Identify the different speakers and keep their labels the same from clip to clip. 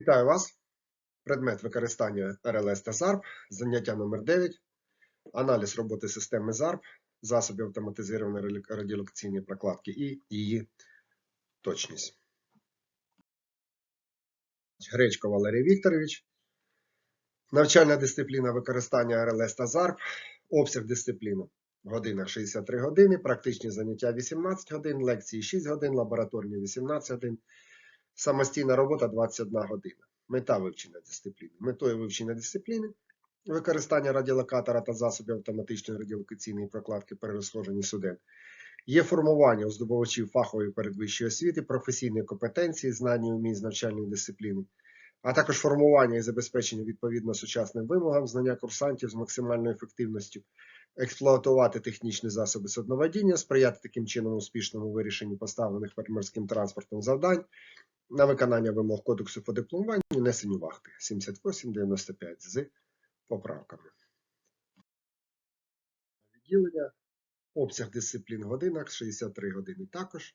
Speaker 1: Вітаю вас. Предмет використання РЛС та ЗАРП, заняття номер 9 аналіз роботи системи ЗАРП, засобів автоматизованої радіолокаційної прокладки і її точність. Гречко Валерій Вікторович. Навчальна дисципліна використання РЛС та ЗАРП, обсяг дисципліни в годинах 63 години, практичні заняття 18 годин, лекції 6 годин, лабораторні 18 годин, самостійна робота 21 година. Мета вивчення дисципліни. Метою вивчення дисципліни використання радіолокатора та засобів автоматичної радіолокаційної прокладки при розходженні суден є формування у здобувачів фахової передвищої освіти, професійної компетенції, знання і вмінь з навчальної дисципліни, а також формування і забезпечення відповідно сучасним вимогам, знання курсантів з максимальною ефективністю, експлуатувати технічні засоби судноводіння, сприяти таким чином успішному вирішенню поставлених фермерським транспортом завдань, на виконання вимог кодексу по дипломуванню і несенню вахти 78-95 з поправками. Відділення, обсяг дисциплін в годинах 63 години також,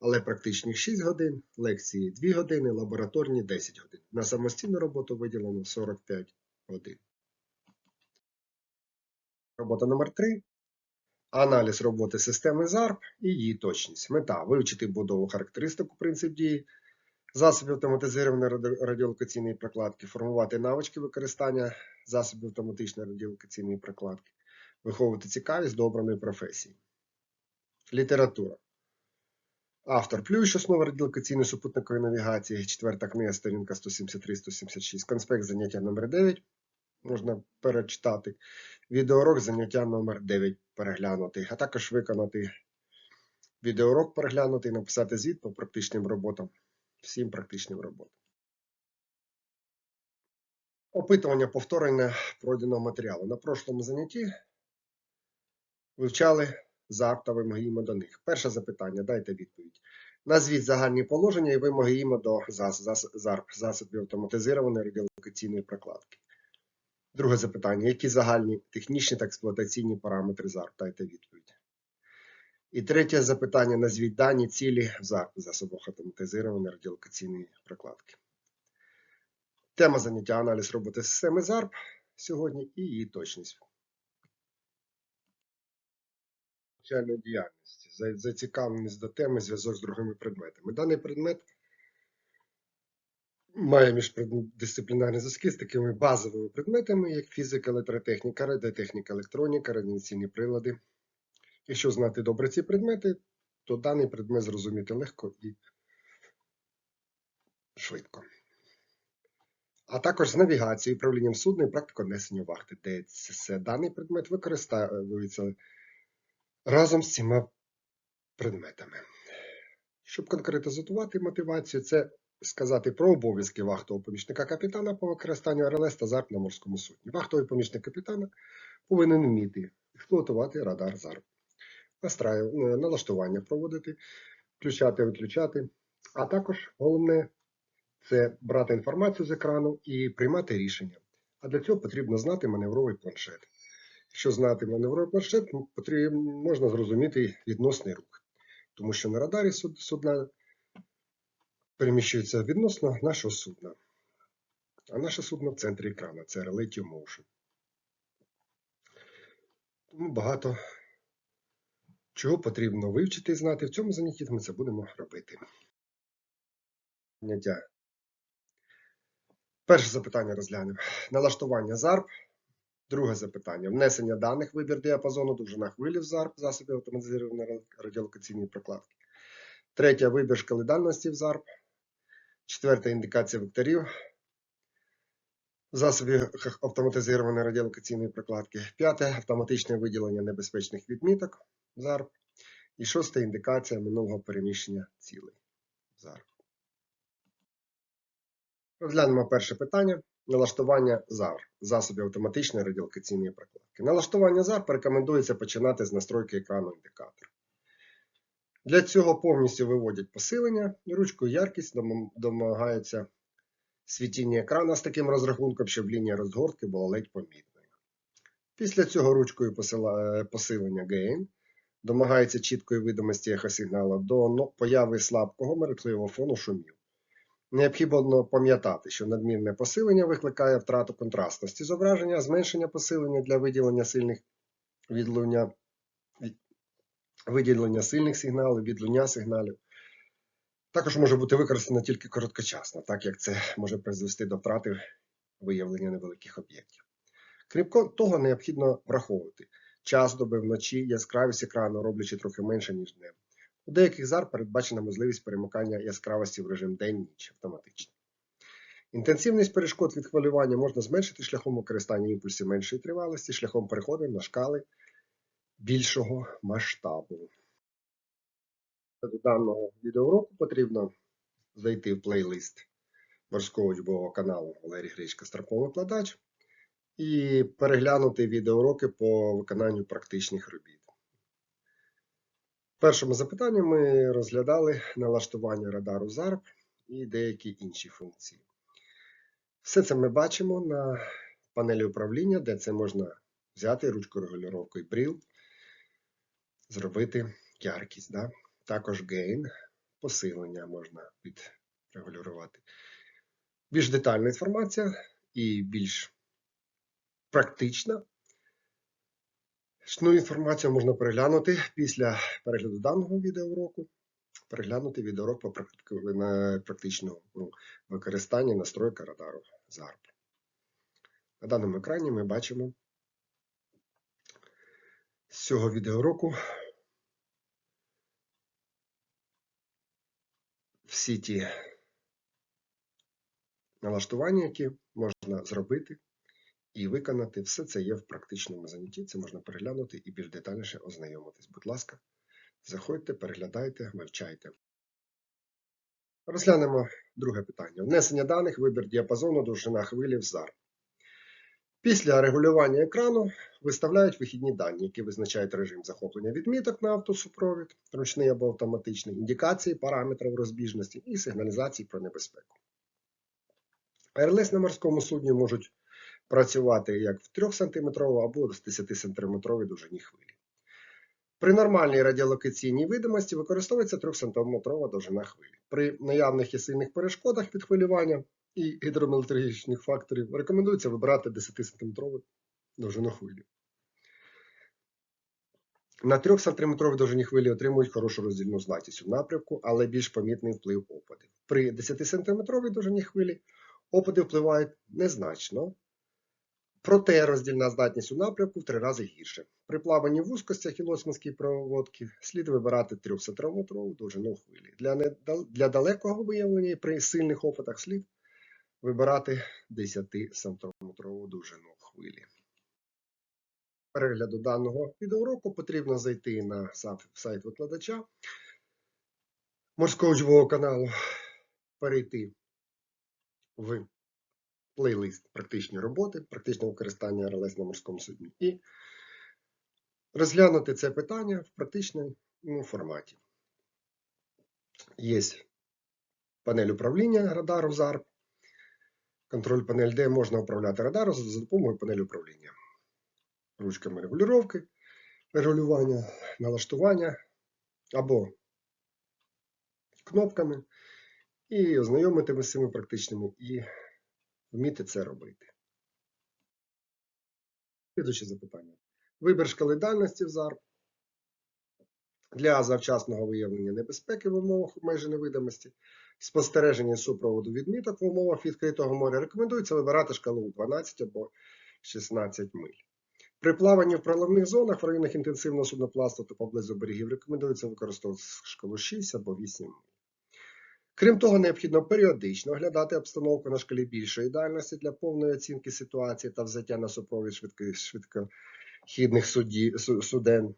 Speaker 1: але практичних 6 годин, лекції 2 години, лабораторні 10 годин. На самостійну роботу виділено 45 годин. Робота номер 3. Аналіз роботи системи ЗАРП і її точність. Мета вивчити будову характеристику принцип дії, засобів автоматизованої радіолокаційної прокладки, формувати навички використання засобів автоматичної радіолокаційної прокладки, виховувати цікавість до обраної професії. Література. Автор Плющ, основа радіолокаційної супутникової навігації, четверта книга, сторінка 173-176, конспект заняття номер 9 можна перечитати. Відеоурок заняття номер 9 переглянути, а також виконати. Відеоурок переглянути і написати звіт по практичним роботам, всім практичним роботам. Опитування повторення пройденого матеріалу. На прошлому занятті вивчали ЗАРП та вимоги ІМО до них. Перше запитання, дайте відповідь. Назвіть загальні положення і вимоги ІМО до зас- зас- ЗАРП, засобів автоматизованої радіолокаційної прокладки. Друге запитання. Які загальні технічні та експлуатаційні параметри ЗАРП? Дайте відповідь. І третє запитання. Назвіть дані цілі ЗАРП, засобах автоматизованої радіолокаційної прокладки. Тема заняття аналіз роботи системи ЗАРП сьогодні і її точність. Навчальної. Зацікавленість до теми зв'язок з другими предметами. Даний предмет має міждисциплінарні зв'язки з такими базовими предметами, як фізика, електротехніка, радіотехніка, електроніка, радіаційні прилади. Якщо знати добре ці предмети, то даний предмет зрозуміти легко і швидко. А також з навігацією, управлінням судна і практикою несення вахти, де це даний предмет використовується разом з цими предметами. Щоб конкретизувати мотивацію, це сказати про обов'язки вахтового помічника капітана по використанню РЛС та ЗАРП на морському судні. Вахтовий помічник капітана повинен вміти експлуатувати радар ЗАРП, е, налаштування проводити, включати, виключати, а також головне це брати інформацію з екрану і приймати рішення. А для цього потрібно знати маневровий планшет. Якщо знати маневровий планшет, ну, потрібно, можна зрозуміти відносний рух, тому що на радарі судна переміщується відносно нашого судна. А наше судно в центрі екрану це Relative Motion. Тому багато чого потрібно вивчити і знати. В цьому занятті ми це будемо робити. Перше запитання розглянемо. Налаштування ЗАРП. Друге запитання. Внесення даних, вибір діапазону, довжина хвилі в ЗАРП, засобів автоматизованої радіолокаційної прокладки. Третє. Вибір шкали дальності в ЗАРП. Четверта індикація векторів засобів х- автоматизованої радіолокаційної прокладки. П'яте автоматичне виділення небезпечних відміток ЗАРП. І шоста індикація минулого переміщення цілей ЗАРП. Розглянемо перше питання. Налаштування ЗАР засобів автоматичної радіолокаційної прокладки. Налаштування ЗАР рекомендується починати з настройки екрану індикатора. Для цього повністю виводять посилення ручкою яркість дом- домагаються світіння екрану з таким розрахунком, щоб лінія розгортки була ледь помітною. Після цього ручкою посилення Gain домагається чіткої видимості ехосигналу до появи слабкого мерехтливого фону шумів. Необхідно пам'ятати, що надмірне посилення викликає втрату контрастності зображення, зменшення посилення для виділення сильних відлуння, від- виділення сильних сигналів, відлуння сигналів. Також може бути використано тільки короткочасно, так як це може призвести до втрати виявлення невеликих об'єктів. Крім того, необхідно враховувати час доби вночі, яскравість екрану, роблячи трохи менше, ніж днем. У деяких зар передбачена можливість перемикання яскравості в режим день-ніч автоматично. Інтенсивність перешкод від хвилювання можна зменшити шляхом використання імпульсів меншої тривалості, шляхом переходу на шкали більшого масштабу. До даного відеоуроку потрібно зайти в плейлист морського учбового каналу Валерій Гречка Страховий викладач і переглянути відеоуроки по виконанню практичних робіт. В першому запитанні ми розглядали налаштування радару ZARP і деякі інші функції. Все це ми бачимо на панелі управління, де це можна взяти ручку регулювання бріл, зробити яркість. Да? Також gain, посилення можна відрегулювати. Більш детальна інформація і більш практична. Ну, інформацію можна переглянути після перегляду даного відеоуроку, переглянути відеоурок по практичному ну, використанні настройка радару ZARP. На даному екрані ми бачимо з цього відеоуроку всі ті налаштування, які можна зробити і виконати. Все це є в практичному занятті. Це можна переглянути і більш детальніше ознайомитись. Будь ласка, заходьте, переглядайте, вивчайте. Розглянемо друге питання. Внесення даних, вибір діапазону, довжина хвилі в ZAR. Після регулювання екрану виставляють вихідні дані, які визначають режим захоплення відміток на автосупровід, ручний або автоматичний, індикації параметрів розбіжності і сигналізації про небезпеку. РЛС на морському судні можуть працювати як в 3 см або з 10 см довжині хвилі. При нормальній радіолокаційній видимості використовується 3 см довжина хвилі. При наявних і сильних перешкодах від хвилювання і гідрометеорологічних факторів рекомендується вибирати 10 см довжину хвилі. На 3 см довжині хвилі отримують хорошу роздільну здатність у напрямку, але більш помітний вплив опадів. При 10 см довжині хвилі опади впливають незначно, проте роздільна здатність у напрямку в три рази гірше. При плаванні в вузькостях і лоцманській проводці слід вибирати 3 см довжину хвилі. Для, недал- для далекого виявлення при сильних опадах слід вибирати 10 см довжину хвилі. Перегляду даного відеоуроку потрібно зайти на сайт викладача морського учбового каналу, перейти в плейлист практичні роботи, практичне використання РЛС на морському судні і розглянути це питання в практичному форматі. Є панель управління радару ZARP, контроль панель, де можна управляти радаром за допомогою панелі управління. Ручками регулювання, регулювання, налаштування або кнопками, і ознайомитися з цими практичними і вміти це робити. Слідуюче запитання. Вибір шкали дальності в ZARP для завчасного виявлення небезпеки в умовах обмеженої видимості, спостереження супроводу відміток в умовах відкритого моря рекомендується вибирати шкалу 12 або 16 миль. При плаванні в проливних зонах в районах інтенсивного судноплавства та поблизу берегів рекомендується використовувати шкалу 6 або 8 миль. Крім того, необхідно періодично оглядати обстановку на шкалі більшої дальності для повної оцінки ситуації та взяття на супровід швидких- швидкохідних суден.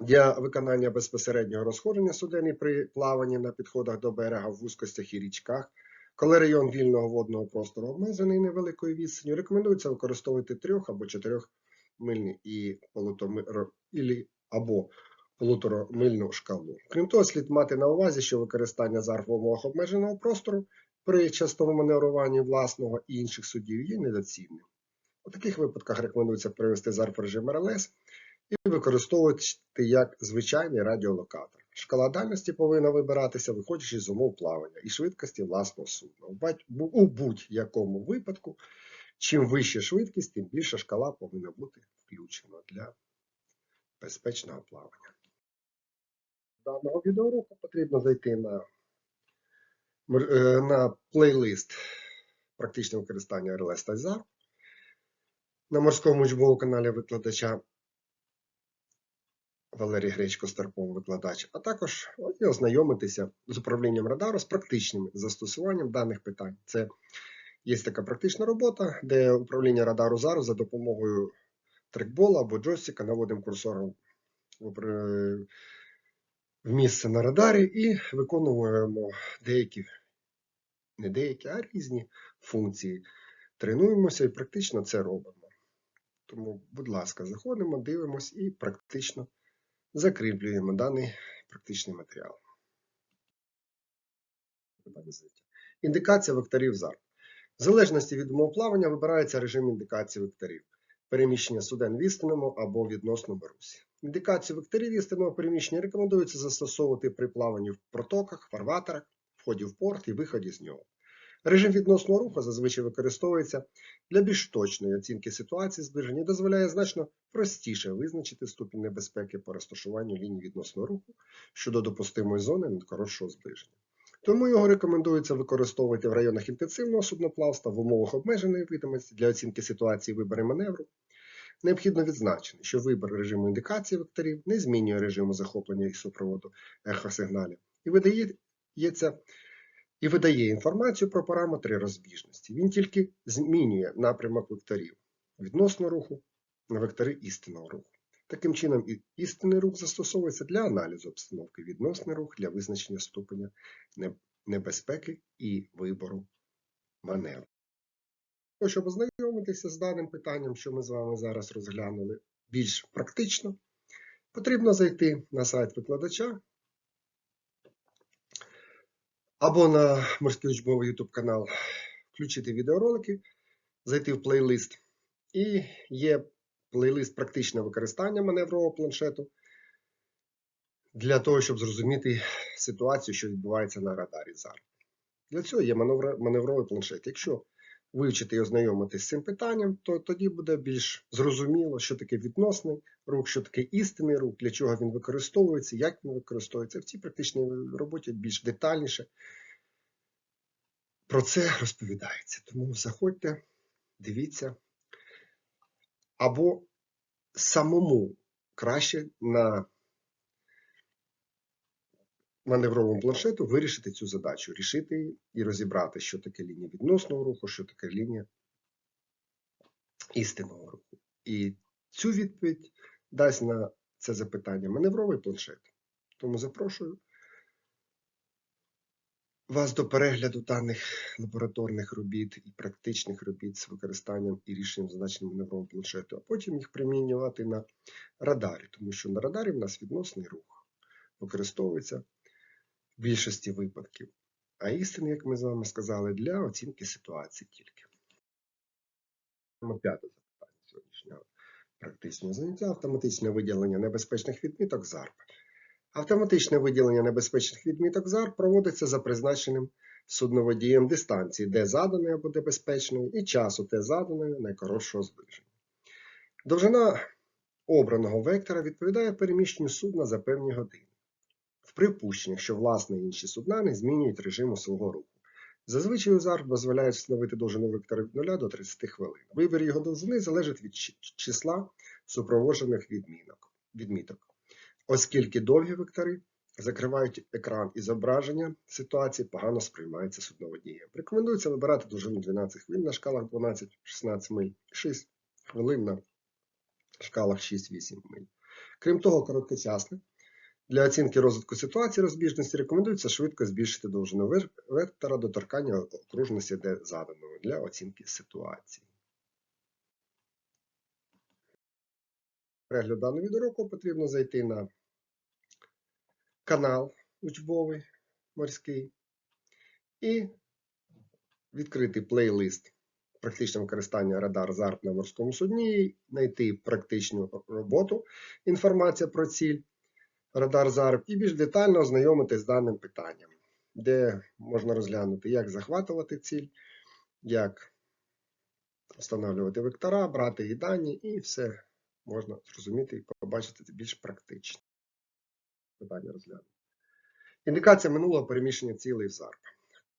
Speaker 1: Для виконання безпосереднього розходження суден і при плаванні на підходах до берега в вузькостях і річках, коли район вільного водного простору обмежений невеликою відстанню, рекомендується використовувати 3 або 4 мильні і полутоми- або полуторамильну шкалу. Крім того, слід мати на увазі, що використання ZARP в умовах обмеженого простору при частому маневруванні власного і інших судів є недоцільним. У таких випадках рекомендується перевести ZARP в режим РЛС і використовувати як звичайний радіолокатор. Шкала дальності повинна вибиратися, виходячи з умов плавання і швидкості власного судна. У будь-якому випадку, чим вища швидкість, тим більша шкала повинна бути включена для безпечного плавання. Даного відеоуроку потрібно зайти на, е, на плейлист практичне використання РЛС та на морському учбовому каналі викладача Валерій Гречко Старпом викладач, а також ознайомитися з управлінням радару з практичним застосуванням даних питань. Це є така практична робота, де управління радару зараз за допомогою трекбола або джойстика наводимо курсором в місце на радарі і виконуємо деякі, не деякі, а різні функції. Тренуємося і практично це робимо. Тому, будь ласка, заходимо, дивимось і практично закріплюємо даний практичний матеріал. Індикація векторів ЗАР. В залежності від умов плавання вибирається режим індикації векторів. Переміщення суден в істинному або відносному русі. Індикацію векторів істинного переміщення рекомендується застосовувати при плаванні в протоках, фарватерах, вході в порт і виході з нього. Режим відносного руху зазвичай використовується для більш точної оцінки ситуації зближення і дозволяє значно простіше визначити ступінь небезпеки по розташуванню лінії відносного руху щодо допустимої зони надкоротшого зближення. Тому його рекомендується використовувати в районах інтенсивного судноплавства в умовах обмеженої видимості для оцінки ситуації вибору маневру. Необхідно відзначити, що вибір режиму індикації векторів не змінює режиму захоплення і супроводу ехосигналів і видається і видає інформацію про параметри розбіжності. Він тільки змінює напрямок векторів відносно руху на вектори істинного руху. Таким чином, істинний рух застосовується для аналізу обстановки, відносний рух для визначення ступеня небезпеки і вибору маневру. Щоб ознайомитися з даним питанням, що ми з вами зараз розглянули більш практично, потрібно зайти на сайт викладача або на морський учбовий YouTube канал, включити відеоролики, зайти в плейлист. І є плейлист практичне використання маневрового планшету для того, щоб зрозуміти ситуацію, що відбувається на радарі зараз. Для цього є маневровий планшет. Якщо вивчити і ознайомитись з цим питанням, то тоді буде більш зрозуміло, що таке відносний рух, що таке істинний рух, для чого він використовується, як він використовується. В цій практичній роботі більш детальніше про це розповідається. Тому заходьте, дивіться. Або самому краще на маневровому планшету вирішити цю задачу, рішити і розібрати, що таке лінія відносного руху, що таке лінія істинного руху. І цю відповідь дасть на це запитання маневровий планшет. Тому запрошую вас до перегляду даних лабораторних робіт і практичних робіт з використанням і рішенням задач на маневровому планшету, а потім їх примінювати на радарі, тому що на радарі в нас відносний рух використовується в більшості випадків. А істини, як ми з вами сказали, для оцінки ситуації тільки. Маємо П'яте запитання сьогоднішнього практичного заняття автоматичне виділення небезпечних відміток ЗАРП. Автоматичне виділення небезпечних відміток ЗАР проводиться за призначеним судноводієм дистанції, де заданої або де і часу, де заданої найкоротшого зближення. Довжина обраного вектора відповідає переміщенню судна за певні години. В припущеннях, що власне інші судна не змінюють режиму свого руху. Зазвичай УЗАР дозволяє встановити довжину вектора від 0 до 30 хвилин. Вибір його довжини залежить від числа супроводжених відмінок, відміток. Оскільки довгі вектори закривають екран і зображення ситуації погано сприймається судноводієм. Рекомендується вибирати довжину 12 хвилин на шкалах 12-16 миль, 6 хвилин на шкалах 6-8 миль. Крім того, короткочасно для оцінки розвитку ситуації розбіжності рекомендується швидко збільшити довжину вектора до торкання окружності, де заданого для оцінки ситуації. Перегляд даного відеоуроку потрібно зайти на канал учбовий морський і відкрити плейлист практичне використання радар ЗАРП на морському судні, знайти практичну роботу, інформація про ціль Радар ЗАРП і більш детально ознайомитись з даним питанням, де можна розглянути, як захватувати ціль, як встановлювати вектора, брати її дані, і все можна зрозуміти і побачити це більш практично. Питання розглянути. Індикація минулого переміщення цілей в ЗАРП.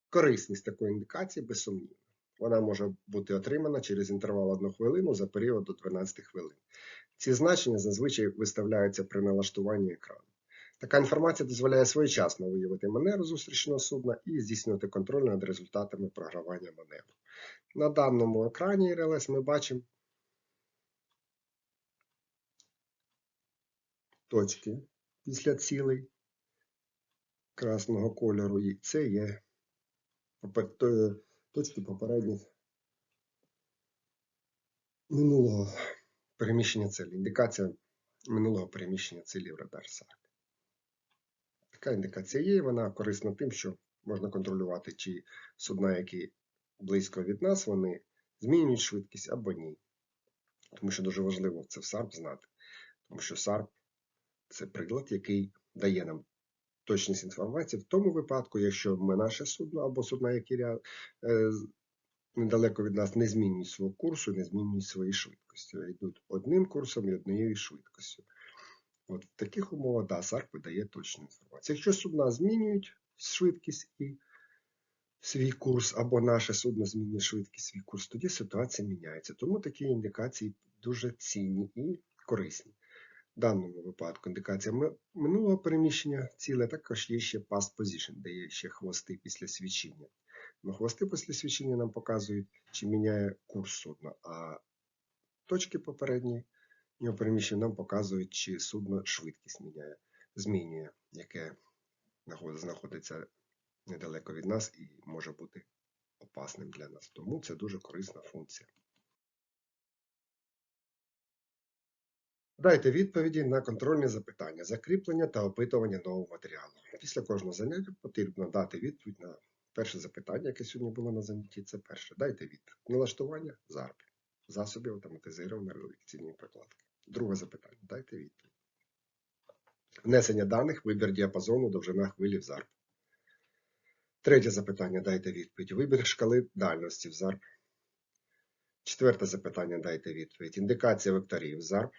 Speaker 1: Корисність такої індикації безсумнівна. Вона може бути отримана через інтервал 1 хвилину за період до 12 хвилин. Ці значення зазвичай виставляються при налаштуванні екрану. Така інформація дозволяє своєчасно виявити маневр зустрічного судна і здійснювати контроль над результатами програвання маневру. На даному екрані РЛС ми бачимо точки після цілей красного кольору, і це є точки попередніх минулого переміщення цілі. Індикація минулого переміщення цілі в радар САР. Така індикація є, вона корисна тим, що можна контролювати, чи судна, які близько від нас, вони змінюють швидкість або ні. Тому що дуже важливо це в SARP знати. Тому що SARP це прилад, який дає нам точність інформації в тому випадку, якщо ми наше судно або судна, які е, недалеко від нас не змінюють свого курсу, не змінюють свої швидкості, йдуть одним курсом і однією швидкістю. От в таких умовах да, SARP видає точну інформацію. Якщо судна змінюють швидкість і свій курс, або наше судно змінює швидкість свій курс, тоді ситуація міняється. Тому такі індикації дуже цінні і корисні. В даному випадку індикація минулого переміщення ціле також є ще past position, де є ще хвости після свічення. Но хвости після свічення нам показують, чи міняє курс судна, а точки попередні його переміщення нам показують, чи судно швидкість міняє, змінює, яке знаходиться недалеко від нас і може бути опасним для нас. Тому це дуже корисна функція. Дайте відповіді на контрольні запитання, закріплення та опитування нового матеріалу. Після кожного заняття потрібно дати відповідь на перше запитання, яке сьогодні було на занятті. Це перше. Дайте відповідь. Налаштування ЗАРП, засобів автоматизованої редакційної прокладки. Друге запитання. Дайте відповідь. Внесення даних, вибір діапазону, довжина хвилі в ЗАРП. Третє запитання. Дайте відповідь. Вибір шкали дальності в ЗАРП. Четверте запитання. Дайте відповідь. Індикація векторів в ЗАРП.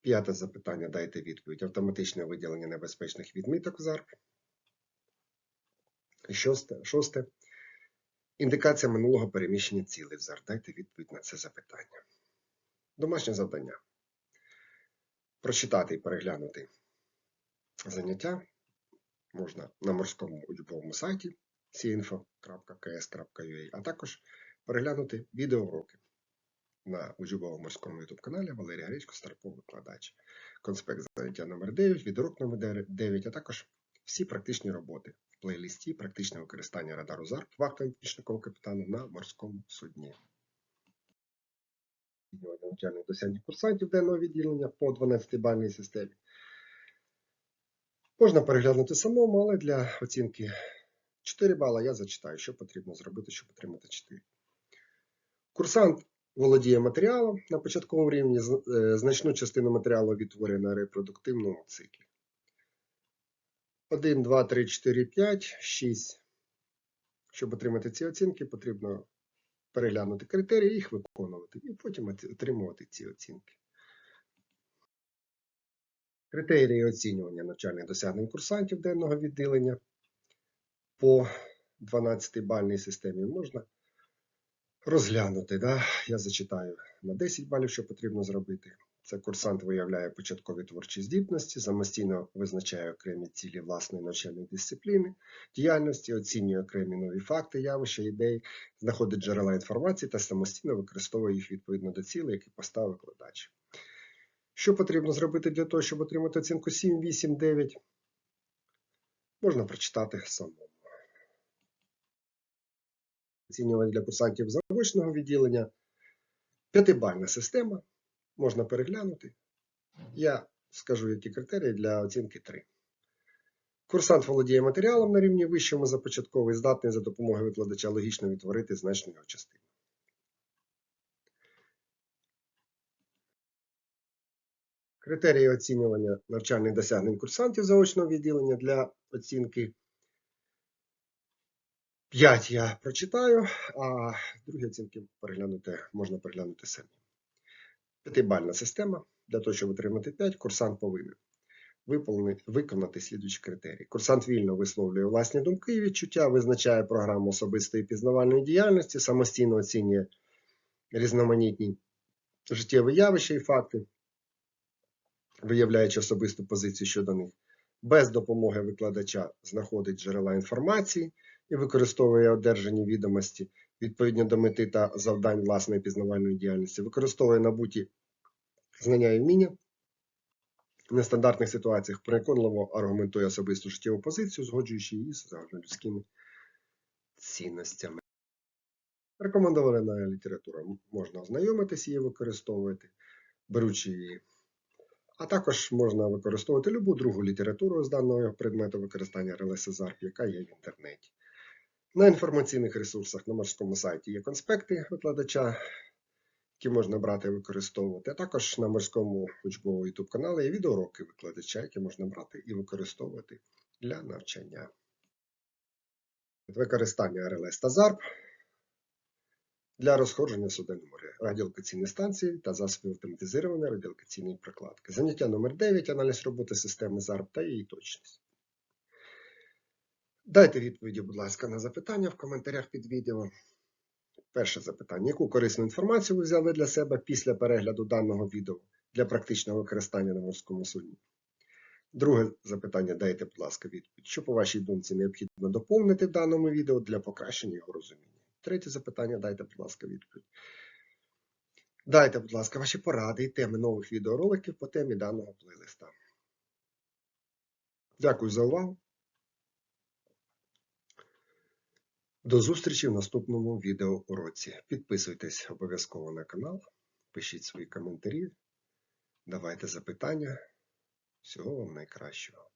Speaker 1: П'яте запитання. Дайте відповідь. Автоматичне виділення небезпечних відміток в ЗАРП. Шосте. Шосте. Індикація минулого переміщення цілей в відповідь на це запитання. Домашнє завдання. Прочитати і переглянути заняття можна на морському учбовому сайті cinfo.ks.ua, а також переглянути відеоуроки на учбовому морському YouTube каналі Валерія Гречко, Старпов викладач. Конспект заняття номер 9, відеоурок номер 9, а також всі практичні роботи в плейлисті практичне використання радару ЗАРП вахтовим помічником капітана на морському судні. Навчальних досягнень курсантів денного відділення по 12-бальній системі. Можна переглянути самому, але для оцінки 4 бала я зачитаю, що потрібно зробити, щоб отримати 4. Курсант володіє матеріалом на початковому рівні, е, значну частину матеріалу відтворює на репродуктивному циклі. 1, 2, 3, 4, 5, 6. Щоб отримати ці оцінки, потрібно переглянути критерії, їх виконувати, і потім отримувати ці оцінки. Критерії оцінювання навчальних досягнень курсантів денного відділення по 12-бальній системі можна розглянути. Да? Я зачитаю на 10 балів, що потрібно зробити. Це курсант виявляє початкові творчі здібності, самостійно визначає окремі цілі власної навчальної дисципліни, діяльності, оцінює окремі нові факти, явища, ідеї, знаходить джерела інформації та самостійно використовує їх відповідно до цілей, які поставив викладач. Що потрібно зробити для того, щоб отримати оцінку 7, 8, 9? Можна прочитати самому. Оцінювання для курсантів заочного відділення. П'ятибальна система. Можна переглянути. Я скажу, які критерії для оцінки 3. Курсант володіє матеріалом на рівні вищому за початковий, здатний за допомогою викладача логічно відтворити значну його частину. Критерії оцінювання навчальних досягнень курсантів заочного відділення для оцінки 5 я прочитаю, а другі оцінки переглянути, можна переглянути самі. П'ятибальна система. Для того, щоб отримати 5, курсант повинен виконати слідуючі критерії. Курсант вільно висловлює власні думки і відчуття, визначає програму особистої пізнавальної діяльності, самостійно оцінює різноманітні життєві явища і факти, виявляючи особисту позицію щодо них. Без допомоги викладача знаходить джерела інформації і використовує одержані відомості відповідно до мети та завдань власної пізнавальної діяльності, використовує набуті знання і вміння в нестандартних ситуаціях, переконливо аргументує особисту життєву позицію, згоджуючи її з загальнолюдськими цінностями. Рекомендована література можна ознайомитися її використовувати, беручи її. А також можна використовувати любу другу літературу з даного предмету використання РЛС ЗАРП, яка є в інтернеті. На інформаційних ресурсах на морському сайті є конспекти викладача, які можна брати і використовувати. А також на морському учбовому YouTube каналі є відеоуроки викладача, які можна брати і використовувати для навчання. Використання РЛС та ЗАРП для розходження суден моря, радіолокаційні станції та засобів автоматизованої радіолокаційної прокладки. Заняття номер 9 аналіз роботи системи ЗАРП та її точність. Дайте відповіді, будь ласка, на запитання в коментарях під відео. Перше запитання. Яку корисну інформацію ви взяли для себе після перегляду даного відео для практичного використання на морському судні? Друге запитання. Дайте, будь ласка, відповідь. Що, по вашій думці, необхідно доповнити в даному відео для покращення його розуміння? Третє запитання. Дайте, будь ласка, відповідь. Дайте, будь ласка, ваші поради і теми нових відеороликів по темі даного плейлиста. Дякую за увагу. До зустрічі в наступному відеоуроці. Підписуйтесь обов'язково на канал, пишіть свої коментарі, давайте запитання. Всього вам найкращого.